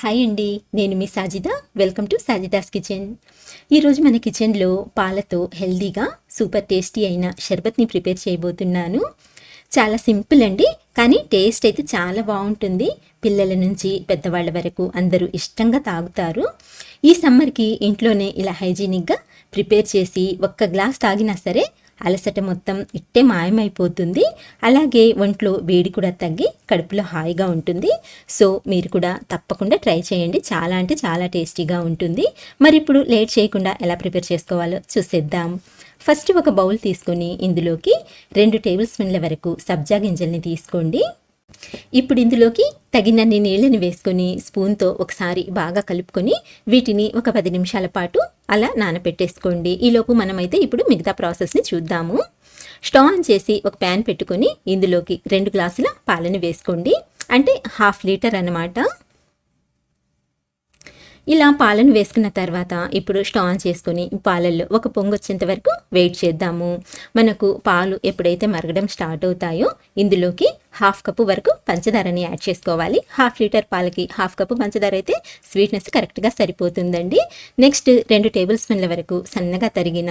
Hi అండి నేను మీ Sajida. Welcome to Sajida's kitchen ఈరోజు మన కిచెన్లో పాలతో హెల్దీగా సూపర్ టేస్టీ అయిన షర్బత్ని ప్రిపేర్ చేయబోతున్నాను. చాలా సింపుల్ అండి కానీ టేస్ట్ అయితే చాలా బాగుంటుంది. పిల్లల నుంచి పెద్దవాళ్ళ వరకు అందరూ ఇష్టంగా తాగుతారు. ఈ సమ్మర్కి ఇంట్లోనే ఇలా హైజీనిక్గా ప్రిపేర్ చేసి ఒక్క గ్లాస్ తాగినా సరే అలసట మొత్తం ఇట్టే మాయమైపోతుంది. అలాగే ఒంట్లో వేడి కూడా తగ్గి కడుపులో హాయిగా ఉంటుంది. సో మీరు కూడా తప్పకుండా ట్రై చేయండి. చాలా అంటే చాలా టేస్టీగా ఉంటుంది. మరి ఇప్పుడు లేట్ చేయకుండా ఎలా ప్రిపేర్ చేసుకోవాలో చూసేద్దాం. ఫస్ట్ ఒక బౌల్ తీసుకొని ఇందులోకి రెండు టేబుల్ స్పూన్ల వరకు సబ్జా గింజల్ని తీసుకోండి. ఇప్పుడు ఇందులోకి తగినన్ని నీళ్ళని వేసుకొని స్పూన్తో ఒకసారి బాగా కలుపుకొని వీటిని ఒక పది నిమిషాల పాటు అలా నానపెట్టేసుకోండి. ఈలోపు మనమైతే ఇప్పుడు మిగతా ప్రాసెస్ని చూద్దాము. స్టవ్ ఆన్ చేసి ఒక ప్యాన్ పెట్టుకొని ఇందులోకి రెండు గ్లాసుల పాలని వేసుకోండి. అంటే హాఫ్ లీటర్ అన్నమాట. ఇలా పాలను వేసుకున్న తర్వాత ఇప్పుడు స్టవ్ ఆన్ చేసుకొని పాలల్లో ఒక పొంగు వచ్చేంత వరకు వెయిట్ చేద్దాము. మనకు పాలు ఎప్పుడైతే మరగడం స్టార్ట్ అవుతాయో ఇందులోకి హాఫ్ కప్పు వరకు పంచదారని యాడ్ చేసుకోవాలి. హాఫ్ లీటర్ పాలకి హాఫ్ కప్పు పంచదార అయితే స్వీట్నెస్ కరెక్ట్గా సరిపోతుందండి. నెక్స్ట్ రెండు టేబుల్ స్పూన్ల వరకు సన్నగా తరిగిన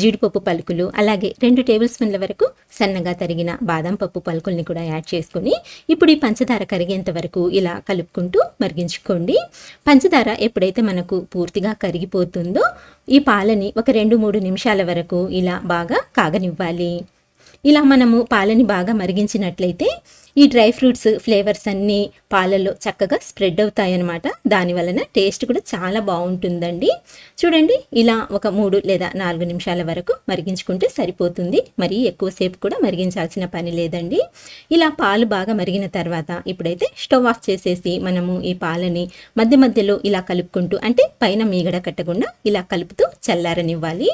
జీడిపప్పు పలుకులు అలాగే రెండు టేబుల్ స్పూన్ల వరకు సన్నగా తరిగిన బాదం పప్పు పలుకుల్ని కూడా యాడ్ చేసుకొని ఇప్పుడు ఈ పంచదార కరిగేంత వరకు ఇలా కలుపుకుంటూ మరిగించుకోండి. పంచదార ఎప్పుడైతే మనకు పూర్తిగా కరిగిపోతుందో ఈ పాలని ఒక రెండు మూడు నిమిషాల వరకు ఇలా బాగా కాగనివ్వాలి. ఇలా మనము పాలని బాగా మరిగించినట్లయితే ఈ డ్రై ఫ్రూట్స్ ఫ్లేవర్స్ అన్నీ పాలలో చక్కగా స్ప్రెడ్ అవుతాయన్నమాట. దాని వలన టేస్ట్ కూడా చాలా బాగుంటుందండి. చూడండి ఇలా ఒక మూడు లేదా నాలుగు నిమిషాల వరకు మరిగించుకుంటే సరిపోతుంది. మరీ ఎక్కువసేపు కూడా మరిగించాల్సిన పని లేదండి. ఇలా పాలు బాగా మరిగిన తర్వాత ఇప్పుడైతే స్టవ్ ఆఫ్ చేసేసి మనము ఈ పాలని మధ్య మధ్యలో ఇలా కలుపుకుంటూ అంటే పైన మీగడ కట్టకుండా ఇలా కలుపుతూ చల్లారనివ్వాలి.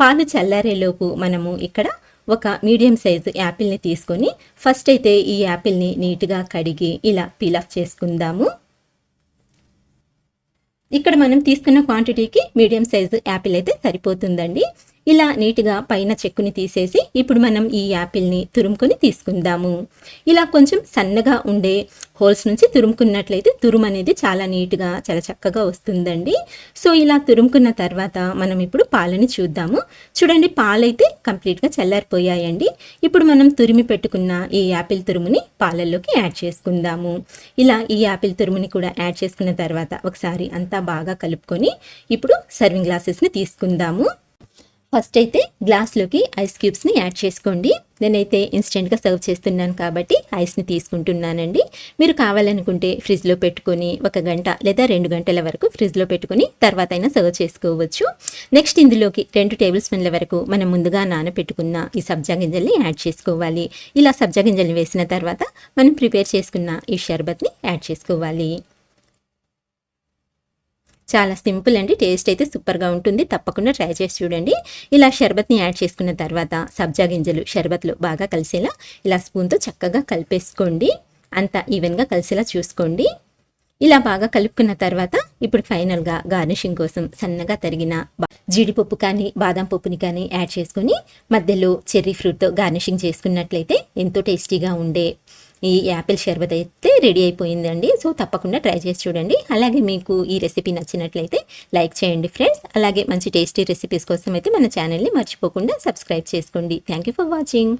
పాలు చల్లారేలోపు మనము ఇక్కడ ఒక మీడియం సైజు యాపిల్ని తీసుకొని ఫస్ట్ అయితే ఈ యాపిల్ని నీట్గా కడిగి ఇలా పీల్ ఆఫ్ చేసుకుందాము. ఇక్కడ మనం తీసుకున్న క్వాంటిటీకి మీడియం సైజు యాపిల్ అయితే సరిపోతుందండి. ఇలా నీట్గా పైన చెక్కుని తీసేసి ఇప్పుడు మనం ఈ యాపిల్ని తురుముకొని తీసుకుందాము. ఇలా కొంచెం సన్నగా ఉండే హోల్స్ నుంచి తురుముకున్నట్లయితే తురుము అనేది చాలా నీట్గా చాలా చక్కగా వస్తుందండి. సో ఇలా తురుముకున్న తర్వాత మనం ఇప్పుడు పాలని చూద్దాము. చూడండి పాలైతే కంప్లీట్గా చల్లారిపోయాయండి. ఇప్పుడు మనం తురిమి పెట్టుకున్న ఈ యాపిల్ తురుముని పాలల్లోకి యాడ్ చేసుకుందాము. ఇలా ఈ యాపిల్ తురుముని కూడా యాడ్ చేసుకున్న తర్వాత ఒకసారి అంతా బాగా కలుపుకొని ఇప్పుడు సర్వింగ్ గ్లాసెస్ని తీసుకుందాము. ఫస్ట్ అయితే గ్లాస్లోకి ఐస్ క్యూబ్స్ని యాడ్ చేసుకోండి. నేనైతే ఇన్స్టెంట్గా సర్వ్ చేస్తున్నాను కాబట్టి ఐస్ని తీసుకుంటున్నానండి. మీరు కావాలనుకుంటే ఫ్రిడ్జ్లో పెట్టుకొని ఒక గంట లేదా రెండు గంటల వరకు ఫ్రిడ్జ్లో పెట్టుకొని తర్వాత అయినా సర్వ్ చేసుకోవచ్చు. నెక్స్ట్ ఇందులోకి రెండు టేబుల్ స్పూన్ల వరకు మనం ముందుగా నానబెట్టుకున్న ఈ సబ్జా గింజల్ని యాడ్ చేసుకోవాలి. ఇలా సబ్జా గింజల్ని వేసిన తర్వాత మనం ప్రిపేర్ చేసుకున్న ఈ షర్బత్ని యాడ్ చేసుకోవాలి. చాలా సింపుల్ అండి టేస్ట్ అయితే సూపర్గా ఉంటుంది. తప్పకుండా ట్రై చేసి చూడండి. ఇలా షర్బత్ని యాడ్ చేసుకున్న తర్వాత సబ్జా గింజలు షర్బత్లో బాగా కలిసేలా ఇలా స్పూన్తో చక్కగా కలిపేసుకోండి. అంతా ఈవెన్గా కలిసేలా చూసుకోండి. ఇలా బాగా కలుపుకున్న తర్వాత ఇప్పుడు ఫైనల్గా గార్నిషింగ్ కోసం సన్నగా తరిగిన జీడిపప్పు కానీ బాదం పప్పుని కానీ యాడ్ చేసుకొని మధ్యలో చెర్రీ ఫ్రూట్తో గార్నిషింగ్ చేసుకున్నట్లయితే ఎంతో టేస్టీగా ఉండే ఈ యాపిల్ షర్బత్ అయితే రెడీ అయిపోయిందండి. సో తప్పకుండా ట్రై చేసి చూడండి. అలాగే మీకు ఈ రెసిపీ నచ్చినట్లయితే లైక్ చేయండి ఫ్రెండ్స్. అలాగే మంచి టేస్టీ రెసిపీస్ కోసం అయితే మన ఛానల్ని మర్చిపోకుండా సబ్స్క్రైబ్ చేసుకోండి. Thank you for watching.